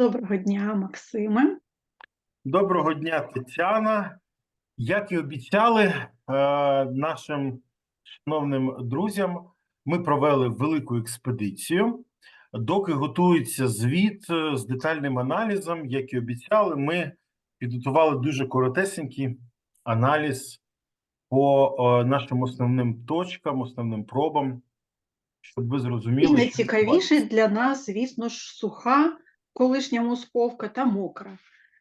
Доброго дня, Максиме. Доброго дня, Тетяна. Як і обіцяли е, нашим шановним друзям, ми провели велику експедицію. Доки готується звіт е, з детальним аналізом, як і обіцяли, ми підготували дуже коротесенький аналіз по е, нашим основним точкам, основним пробам, щоб ви І зрозуміли, що найцікавіше для нас, звісно ж, суха, колишня московка та мокра.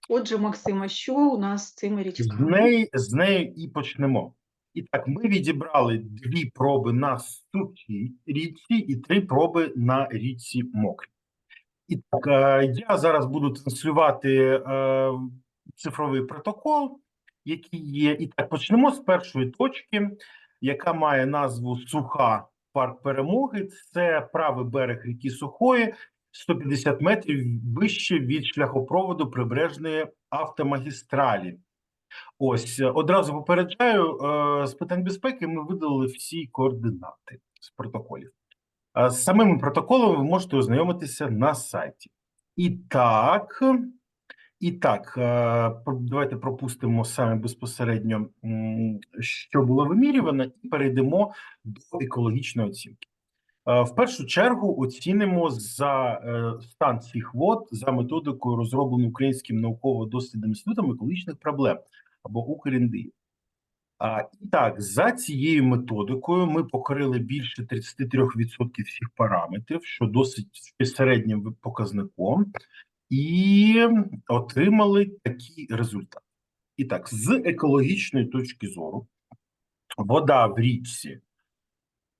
Отже, Максиме, що у нас з цими З річками? неї, з неї і почнемо. І так, ми відібрали дві проби на сухій річці і три проби на річці мокрій. І так, е, я зараз буду транслювати е, цифровий протокол, який є. І так, почнемо з першої точки, яка має назву Суха Парк Перемоги. Це правий берег ріки Сухої, 150 метрів вище від шляхопроводу прибережної автомагістралі. Ось е, одразу попереджаю е, з питань безпеки. Ми видалили всі координати з протоколів. Е, З самим протоколом ви можете ознайомитися на сайті. І так, і так, давайте пропустимо саме безпосередньо, що було вимірювано, і перейдемо до екологічної оцінки. Е, В першу чергу оцінимо за е, стан цих вод за методикою, розробленою Українським науково-дослідним інститутом екологічних проблем або УКРІНДИ. А, і так, за цією методикою ми покрили більше 33% всіх параметрів, що досить середнім показником, і отримали такі результати. І так, з екологічної точки зору, вода в річці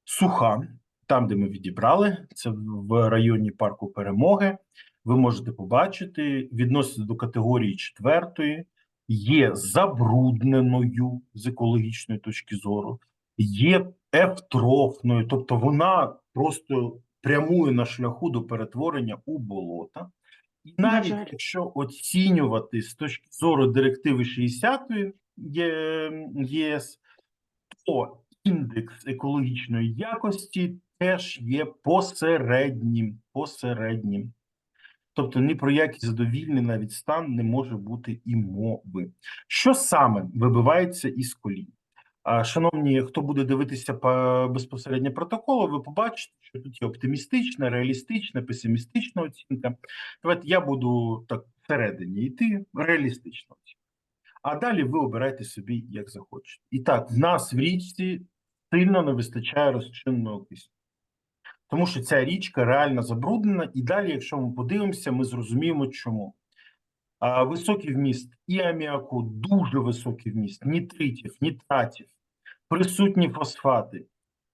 суха, там, де ми відібрали, це в районі парку Перемоги. Ви можете побачити, відноситься до категорії четвертої, є забрудненою з екологічної точки зору, є ефтрофною, тобто вона просто прямує на шляху до перетворення у болота. І навіть якщо оцінювати з точки зору директиви 60-ї ЄС, то індекс екологічної якості теж є посереднім. посереднім. Тобто ні про який задовільний навіть стан не може бути і мови. Що саме вибивається із колії? А, Шановні, хто буде дивитися безпосередньо протоколу, ви побачите, що тут є оптимістична, реалістична, песимістична оцінка. Давайте я буду так всередині йти, реалістична оцінка. А далі ви обирайте собі, як захочете. І так, в нас в річці сильно не вистачає розчинного кисню. Тому що ця річка реально забруднена, і далі, якщо ми подивимося, ми зрозуміємо, чому. А, високий вміст і аміаку, дуже високий вміст, нітритів, нітратів, присутні фосфати,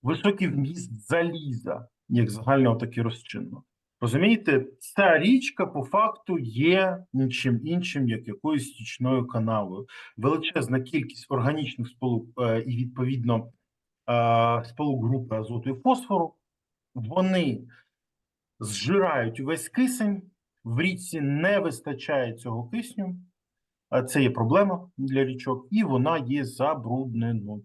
високий вміст заліза, як загального, так і розчинного. Розумієте, ця річка по факту є нічим іншим, як якоюсь стічною канавою. Величезна кількість органічних сполук е, і відповідно сполук групи азоту і фосфору. Вони зжирають увесь кисень, в річці не вистачає цього кисню, а це є проблема для річок, і вона є забрудненою.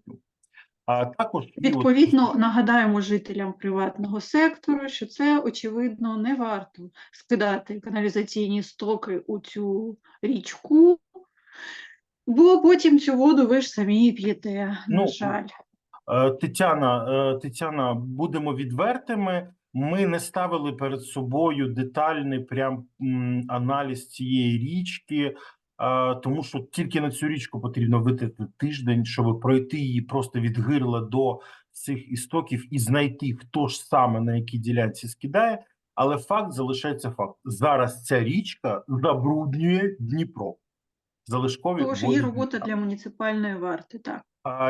А також Відповідно, нагадаємо жителям приватного сектору, що це, очевидно, не варто скидати каналізаційні стоки у цю річку, бо потім цю воду ви ж самі п'єте, на Ну, жаль. Е, Тетяна, е, Тетяна, будемо відвертими. Ми не ставили перед собою детальний прям аналіз цієї річки, е, тому що тільки на цю річку потрібно витратити тиждень, щоб пройти її просто від гирла до цих істоків і знайти, хто ж саме на якій ділянці скидає. Але факт залишається факт. Зараз ця річка забруднює Дніпро. Залишкові води є робота для муніципальної варти, так.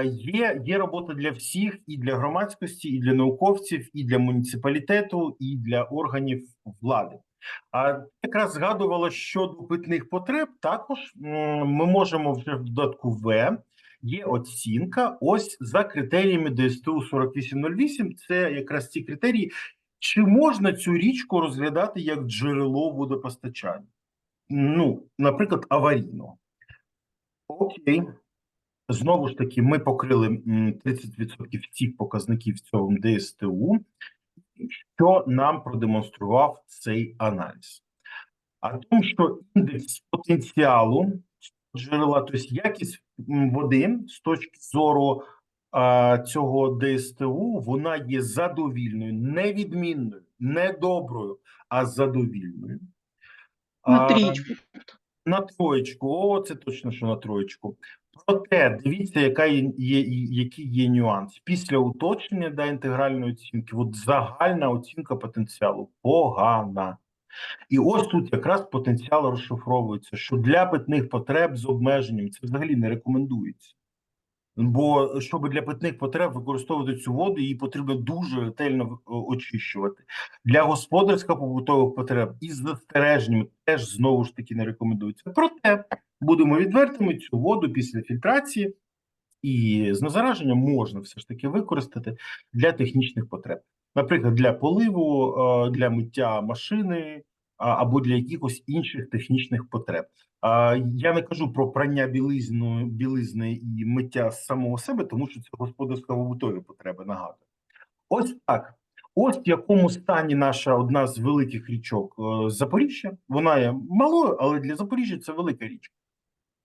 Є, є робота для всіх, і для громадськості, і для науковців, і для муніципалітету, і для органів влади. А якраз згадувала щодо питних потреб. Також ми можемо вже в додатку В є оцінка. Ось за критеріями ДСТУ 4808. Це якраз ці критерії. Чи можна цю річку розглядати як джерело водопостачання? Ну, наприклад, аварійного. Окей. Знову ж таки, ми покрили 30% цих показників цього ДСТУ, що нам продемонстрував цей аналіз. а тому, що індекс потенціалу джерела, тобто якість води з точки зору а, цього ДСТУ, вона є задовільною, не відмінною, не доброю, а задовільною. На трічку. на троєчку, о, це точно, що на троєчку. Проте дивіться, яка є, є, який є нюанс. Після уточнення да, інтегральної оцінки, от загальна оцінка потенціалу погана. І ось тут якраз потенціал розшифровується, що для питних потреб з обмеженням це взагалі не рекомендується. Бо щоб для питних потреб використовувати цю воду, її потрібно дуже ретельно е, очищувати. Для господарсько-побутових потреб із застереженнями теж знову ж таки не рекомендується. Проте будемо відвертими, цю воду після фільтрації і знезараження можна все ж таки використати для технічних потреб. Наприклад, для поливу, е, для миття машини або для якихось інших технічних потреб. Я не кажу про прання білизну, білизни і миття з самого себе, тому що це господарсько-побутові потреби. Нагадую, ось так. Ось в якому стані наша одна з великих річок е, Запоріжжя. Вона є малою, але для Запоріжжя це велика річка.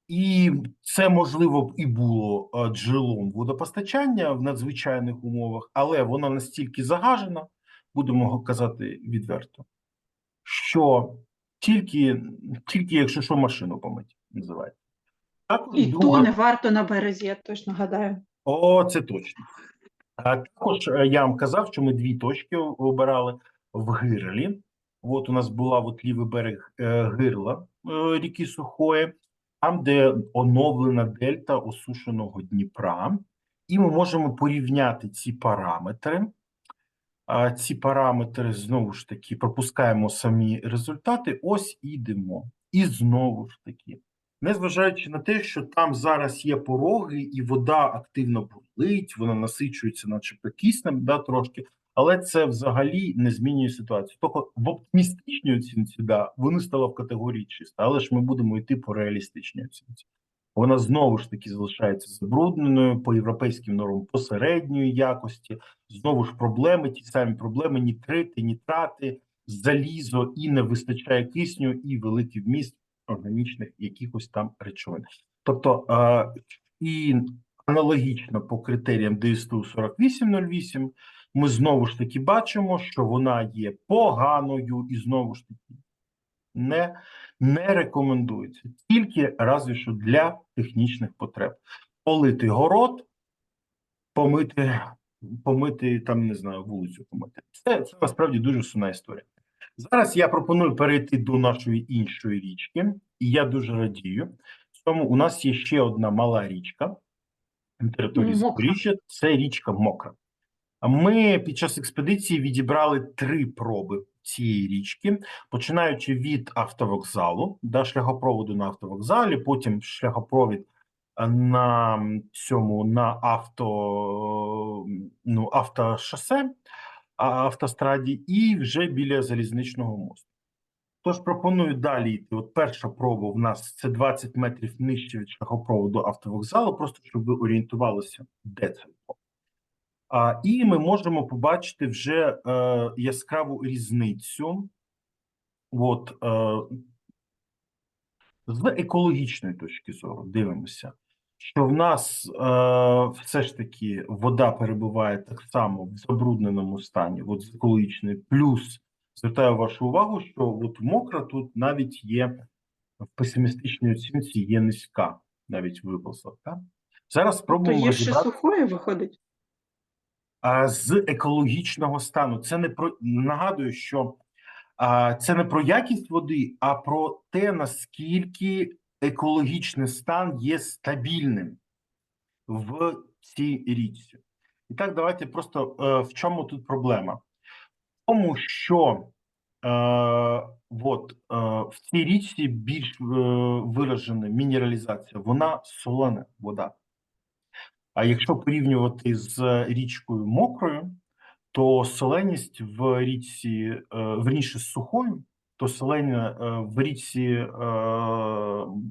І це можливо б і було е, джерелом водопостачання в надзвичайних умовах, але вона настільки загажена, будемо казати відверто, що тільки, тільки якщо що машину помить, називається. Також І друга- то не варто на березі, я точно гадаю. О, це точно. А також е, я вам казав, що ми дві точки обирали в Гирлі. От у нас була от лівий берег е, Гирла ріки Сухої, там, де оновлена дельта осушеного Дніпра, і ми можемо порівняти ці параметри. Ці параметри знову ж таки пропускаємо самі результати. Ось ідемо. І знову ж таки, незважаючи на те, що там зараз є пороги, і вода активно бурлить, вона насичується, начебто киснем, да, трошки, але це взагалі не змінює ситуацію. Тобто в оптимістичній оцінці, да, вони стала в категорії чиста, але ж ми будемо йти по реалістичній оцінці. Вона знову ж таки залишається забрудненою по європейським нормам посередньої якості. Знову ж проблеми, ті самі проблеми: нітрити, нітрати, залізо і не вистачає кисню, і великий вміст органічних якихось там речовин. Тобто е, і аналогічно по критеріям ДСТУ 4808 ми знову ж таки бачимо, що вона є поганою і знову ж таки не, не рекомендується тільки разві що для технічних потреб. Полити город, помити, помити там, не знаю, вулицю помити. Це, це насправді дуже сумна історія. Зараз я пропоную перейти до нашої іншої річки, і я дуже радію. Тому у нас є ще одна мала річка на території Запоріжжя. Це річка Мокра. Ми під час експедиції відібрали три проби цієї річки, починаючи від автовокзалу, да, шляхопроводу на автовокзалі, потім шляхопровід на цьому на авто, ну, автошосе, автостраді, і вже біля залізничного мосту. Тож пропоную далі йти. От перша проба в нас це 20 метрів нижче від шляхопроводу автовокзалу, просто щоб ви орієнтувалися, де це. А, і ми можемо побачити вже е, яскраву різницю. От, е, з екологічної точки зору дивимося, що в нас е, все ж таки вода перебуває так само в забрудненому стані, от з екологічної, плюс звертаю вашу увагу, що от мокра тут навіть є в песимістичній оцінці, є низька, навіть виписок. Так? Зараз То спробуємо є ще сухої виходить. З екологічного стану. Це не про нагадую, що це не про якість води, а про те, наскільки екологічний стан є стабільним в цій річці. І так, давайте просто е, в чому тут проблема? В тому, що е, от, е, в цій річці більш е, виражена мінералізація, вона солена вода. А якщо порівнювати з річкою мокрою, то соленість в річці, е, верніше з сухою, то солення е, в річці е,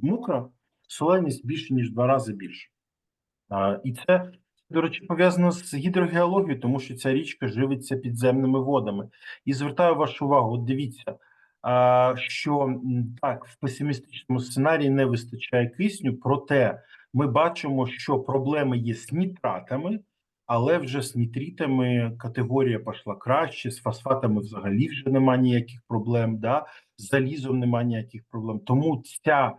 мокра, соленість більше, ніж два рази більше. І це, до речі, пов'язано з гідрогеологією, тому що ця річка живиться підземними водами. І звертаю вашу увагу: от дивіться, що так, в песимістичному сценарії не вистачає кисню, проте ми бачимо, що проблеми є з нітратами, але вже з нітритами категорія пішла краще, з фосфатами взагалі вже немає ніяких проблем, да? з залізом немає ніяких проблем. Тому ця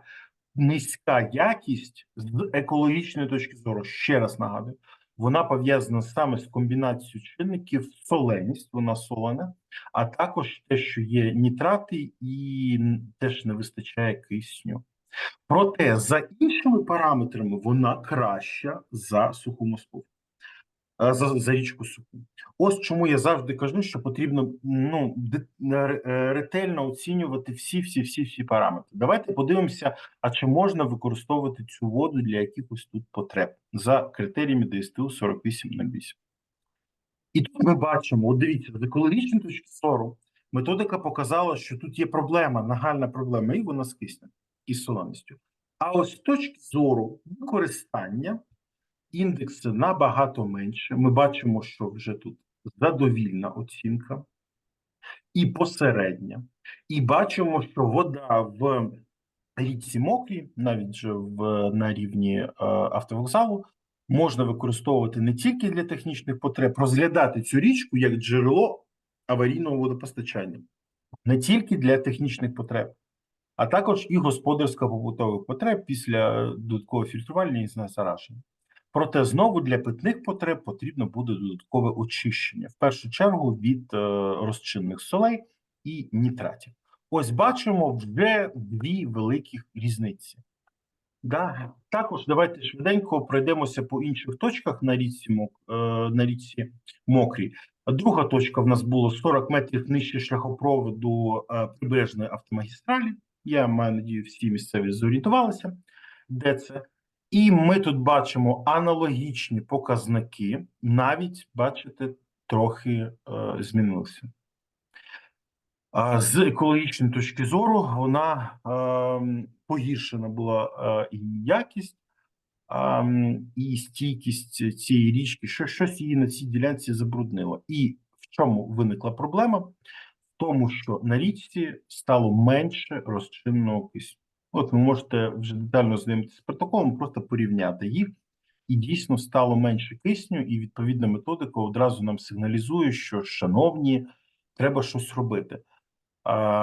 низька якість з екологічної точки зору, ще раз нагадую, вона пов'язана саме з комбінацією чинників соленість, вона солена, а також те, що є нітрати, і теж не вистачає кисню. Проте за іншими параметрами вона краща за суху московську, за, за річку суху. Ось чому я завжди кажу, що потрібно ну, ре- е, ретельно оцінювати всі, всі, всі, всі параметри. Давайте подивимося, а чи можна використовувати цю воду для якихось тут потреб за критеріями ДСТУ 4808. І тут ми бачимо, от дивіться, з екологічної точки зору, методика показала, що тут є проблема, нагальна проблема, і вона з киснем і з соленістю. А ось з точки зору використання індекси набагато менше. Ми бачимо, що вже тут задовільна оцінка і посередня. І бачимо, що вода в річці мокрій, навіть же в, на рівні е, автовокзалу, можна використовувати не тільки для технічних потреб, розглядати цю річку як джерело аварійного водопостачання, не тільки для технічних потреб, а також і господарсько-побутових потреб після додаткового фільтрування і знесарашення. Проте знову для питних потреб потрібно буде додаткове очищення, в першу чергу від е, розчинних солей і нітратів. Ось бачимо вже дві великих різниці. Да. Також давайте швиденько пройдемося по інших точках на річці, Мок- е, на річці Мокрій. Друга точка в нас було 40 метрів нижче шляхопроводу е, прибережної автомагістралі. Я маю надію, всі місцеві зорієнтувалися, де це. І ми тут бачимо аналогічні показники, навіть бачите, трохи е, змінилися. З екологічної точки зору вона е, погіршена була е, і якість, м, і стійкість цієї річки, що щось її на цій ділянці забруднило. І в чому виникла проблема? Тому, що на річці стало менше розчинного кисню. От ви можете вже детально знайомитися з протоколом, просто порівняти їх. І дійсно стало менше кисню, і відповідна методика одразу нам сигналізує, що шановні, треба щось робити.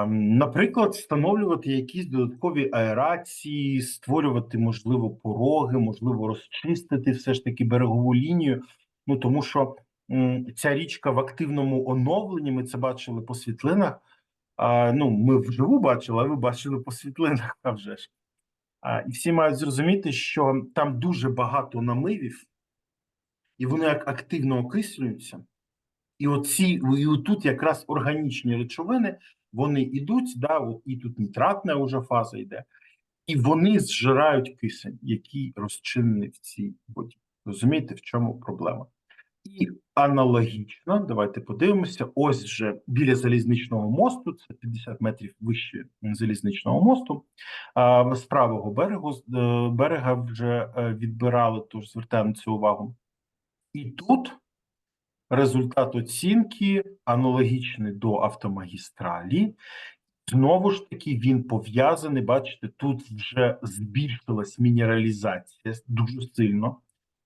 Наприклад, встановлювати якісь додаткові аерації, створювати, можливо, пороги, можливо, розчистити все ж таки берегову лінію. Ну тому що ця річка в активному оновленні, ми це бачили по світлинах. А, ну, ми вживу бачили, а ви бачили по світлинах, а вже ж. А, і всі мають зрозуміти, що там дуже багато намивів, і вони як активно окислюються. І оці, і отут якраз органічні речовини, вони йдуть, да, і тут нітратна вже фаза йде, і вони зжирають кисень, який розчинений в цій воді. Розумієте, в чому проблема? І аналогічно, давайте подивимося. Ось вже біля залізничного мосту, це 50 метрів вище залізничного мосту. З правого берегу е, берега вже е, відбирали, тож звертаємо це увагу. І тут результат оцінки аналогічний до автомагістралі. Знову ж таки, він пов'язаний. Бачите, тут вже збільшилась мінералізація дуже сильно.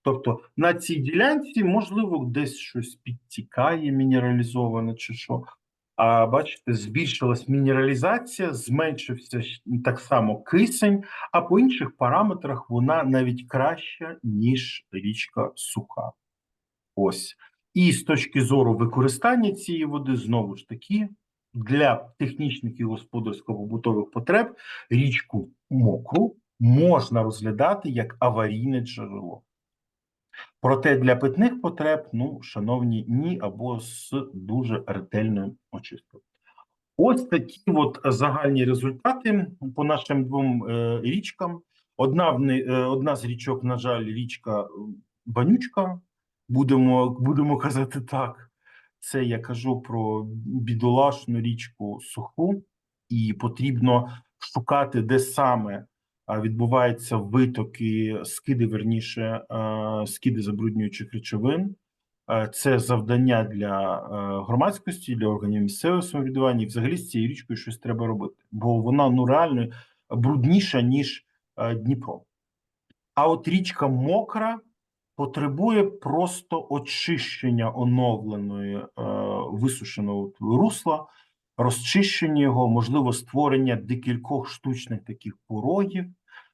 Тобто на цій ділянці, можливо, десь щось підтікає мінералізоване чи що. А бачите, збільшилась мінералізація, зменшився так само кисень, а по інших параметрах вона навіть краща, ніж річка суха. Ось. І з точки зору використання цієї води, знову ж таки, для технічних і господарсько-побутових потреб річку мокру можна розглядати як аварійне джерело. Проте для питних потреб, ну, шановні, ні, або з дуже ретельною очисткою. Ось такі от загальні результати по нашим двом е, річкам. Одна, е, одна з річок, на жаль, річка е, Банючка. Будемо, будемо казати так. Це я кажу про бідолашну річку Суху, і потрібно шукати, де саме відбуваються витоки, скиди, верніше, скиди забруднюючих речовин. Це завдання для громадськості, для органів місцевого самоврядування. І взагалі з цією річкою щось треба робити, бо вона ну реально брудніша ніж Дніпро. А от річка Мокра потребує просто очищення оновленої висушеного русла, розчищення його, можливо, створення декількох штучних таких порогів,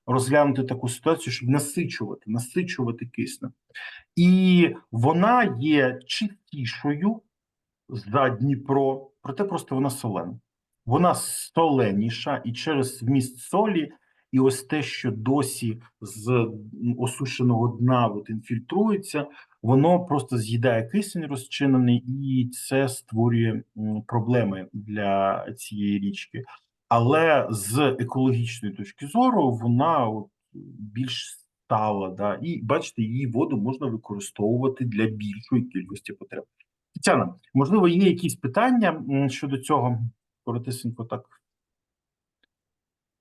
розглянути таку ситуацію, щоб насичувати, насичувати киснем. І вона є чистішою за Дніпро, проте просто вона солена. Вона соленіша і через вміст солі, і ось те, що досі з осушеного дна от інфільтрується, воно просто з'їдає кисень розчинений, і це створює проблеми для цієї річки. Але з екологічної точки зору вона от більш стала, да, і бачите, її воду можна використовувати для більшої кількості потреб. Тетяна, можливо, є якісь питання щодо цього? Коротесенько так.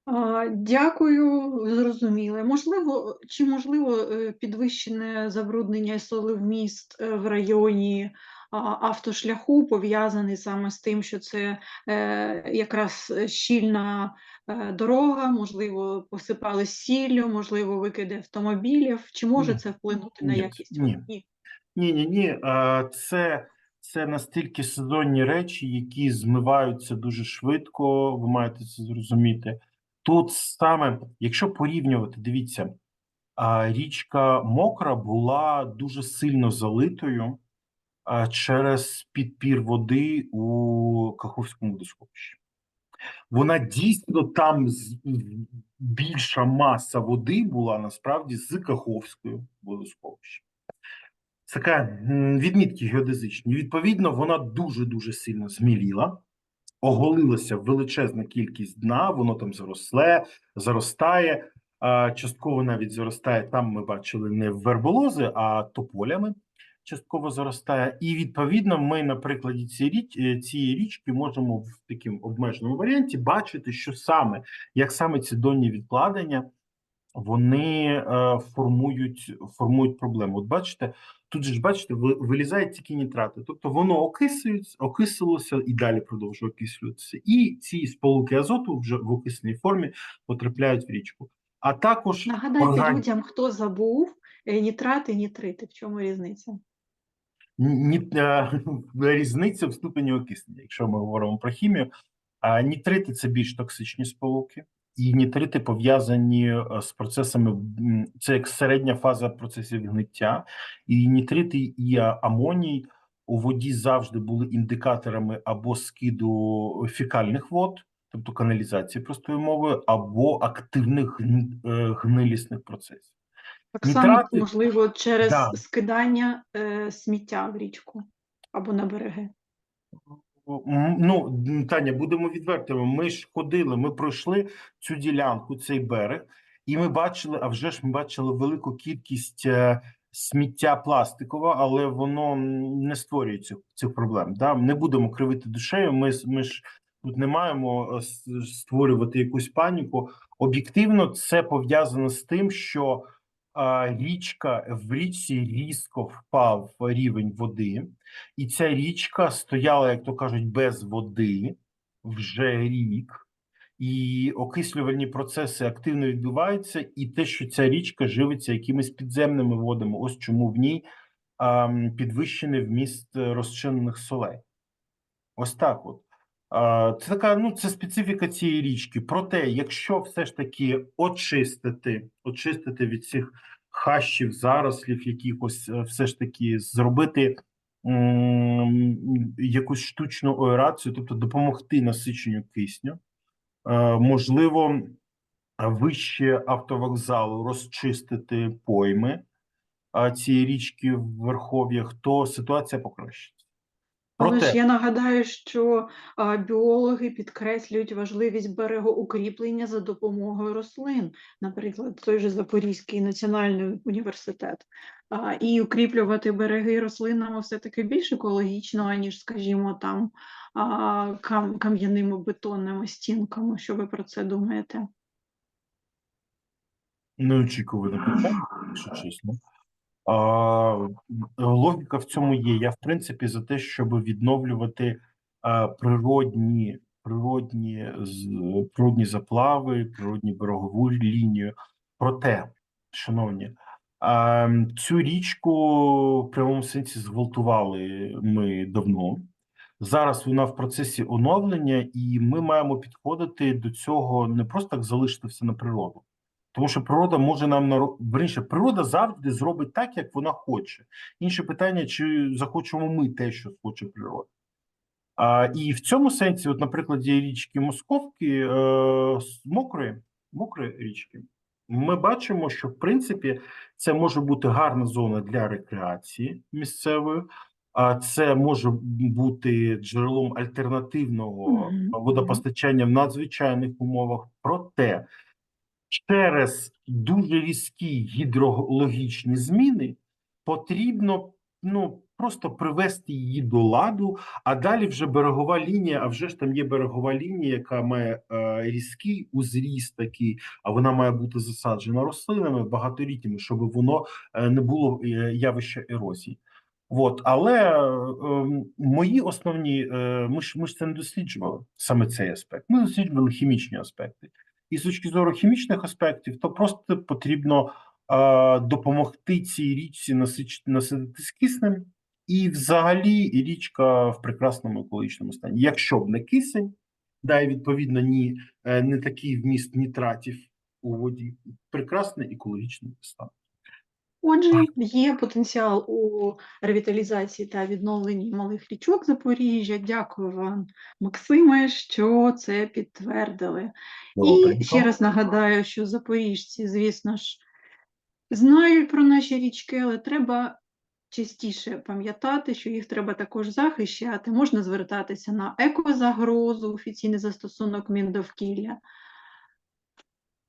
А, Дякую, зрозуміло. Можливо, чи можливо е, підвищене забруднення солевміст е, в районі а, автошляху пов'язаний саме з тим, що це е, якраз щільна е, дорога, можливо, посипали сіллю, можливо, викиди автомобілів. Чи може Ні. це вплинути на Ні, якість? ні. Ні. Ні, ні, ні. е, Це, це настільки сезонні речі, які змиваються дуже швидко. Ви маєте це зрозуміти. Тут саме, якщо порівнювати, дивіться, річка Мокра була дуже сильно залитою через підпір води у Каховському водосховищі. Вона дійсно там більша маса води була насправді з Каховською водосховища. Це така відмітки геодезичні. Відповідно, вона дуже дуже сильно зміліла, оголилася величезна кількість дна, воно там заросле, заростає. Частково навіть заростає. Там ми бачили не верболози, а тополями частково заростає. І відповідно, ми на прикладі е, цієї річки можемо в такому обмеженому варіанті бачити, що саме як саме ці донні відкладення вони е, формують, формують проблему. От бачите, тут же ж бачите, вилізають тільки нітрати, тобто воно окисується, окисилося і далі продовжує окислюватися. І ці сполуки азоту вже в окисній формі потрапляють в річку. А також Нагадайте орган- людям, хто забув е, нітрати, нітрити. В чому різниця? ні, е, різниця в ступені окиснення, якщо ми говоримо про хімію. А нітрити це більш токсичні сполуки, і нітрити пов'язані е, з процесами, це як середня фаза процесів гниття, і нітрити і амоній у воді завжди були індикаторами або скиду фекальних вод, тобто каналізації простою мовою, або активних е, гнилісних процесів. Так само, Нітрати- можливо, через Да. скидання е, сміття в річку або на береги. Ну, Таня, будемо відвертими. Ми ж ходили, ми пройшли цю ділянку, цей берег, і ми бачили, а вже ж ми бачили велику кількість е, сміття пластикового, але воно не створює цих, цих проблем. Да? Не будемо кривити душею. Ми, ми ж тут не маємо е, створювати якусь паніку. Об'єктивно, це пов'язано з тим, що річка в річці різко впав рівень води. І ця річка стояла, як то кажуть, без води вже рік, і окислювальні процеси активно відбуваються, і те, що ця річка живиться якимись підземними водами, ось чому в ній підвищений вміст розчинених солей. Ось так от. А, Це така, ну, це специфіка цієї річки. Проте, якщо все ж таки очистити, очистити від цих хащів, зарослів, якихось, е, все ж таки зробити м, якусь штучну аерацію, тобто допомогти насиченню кисню, е, можливо, вище автовокзалу розчистити пойми а, цієї річки в верхов'ях, то ситуація покращиться. Але ж я нагадаю, що а, біологи підкреслюють важливість берегоукріплення за допомогою рослин, наприклад, той же Запорізький національний університет. А, і укріплювати береги рослинами все-таки більш екологічно, аніж, скажімо, там а, кам- кам'яними бетонними стінками. Що ви про це думаєте? неочікуване питання, якщо чесно. Логіка в цьому є. Я, в принципі, за те, щоб відновлювати а, природні, природні, природні заплави, природні берегову лінію. Проте, шановні, цю річку в прямому сенсі зґвалтували ми давно. Зараз вона в процесі оновлення, і ми маємо підходити до цього не просто так залишити все на природу. Тому що природа може нам верніше, природа завжди зробить так, як вона хоче. Інше питання, чи захочемо ми те, що хоче природа. А, і в цьому сенсі, от, на прикладі річки Московки, е, мокрої, мокрої річки, ми бачимо, що в принципі це може бути гарна зона для рекреації місцевої, а це може бути джерелом альтернативного водопостачання в надзвичайних умовах. Проте через дуже різкі гідрологічні зміни потрібно ну просто привести її до ладу, а далі вже берегова лінія. А вже ж там є берегова лінія, яка має е, різкий узріст такий, а вона має бути засаджена рослинами багаторітніми, щоб воно е, не було е, явища ерозії. От, але е, ем, мої основні, е, ми ж ми ж це не досліджували саме цей аспект. Ми досліджували хімічні аспекти. І з точки зору хімічних аспектів, то просто потрібно е, допомогти цій річці насититись киснем, і взагалі річка в прекрасному екологічному стані. Якщо б не кисень, да, відповідно ні, е, не такий вміст нітратів у воді, прекрасний екологічний стан. Отже, є потенціал у ревіталізації та відновленні малих річок Запоріжжя. Дякую вам, Максиме, що це підтвердили. І ще раз нагадаю, що запоріжці, звісно ж, знають про наші річки, але треба частіше пам'ятати, що їх треба також захищати. Можна звертатися на екозагрозу, офіційний застосунок Міндовкілля.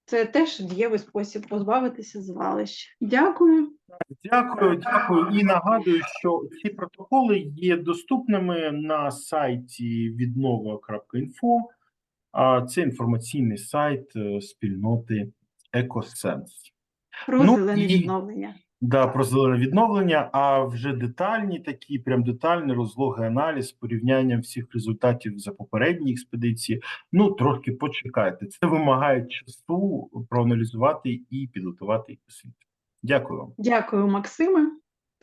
Це теж дієвий спосіб позбавитися звалищ. Дякую. Дякую, дякую. І нагадую, що ці протоколи є доступними на сайті віднова.інфо. А це інформаційний сайт е, спільноти Екосенс. Про Ну, зелене і- відновлення. Да, про зелене відновлення, а вже детальні такі, прям детальний розлогий аналіз порівняння всіх результатів за попередні експедиції. Ну, трохи почекайте. Це вимагає часу проаналізувати і підготувати світ. Дякую вам. Дякую, Максиме.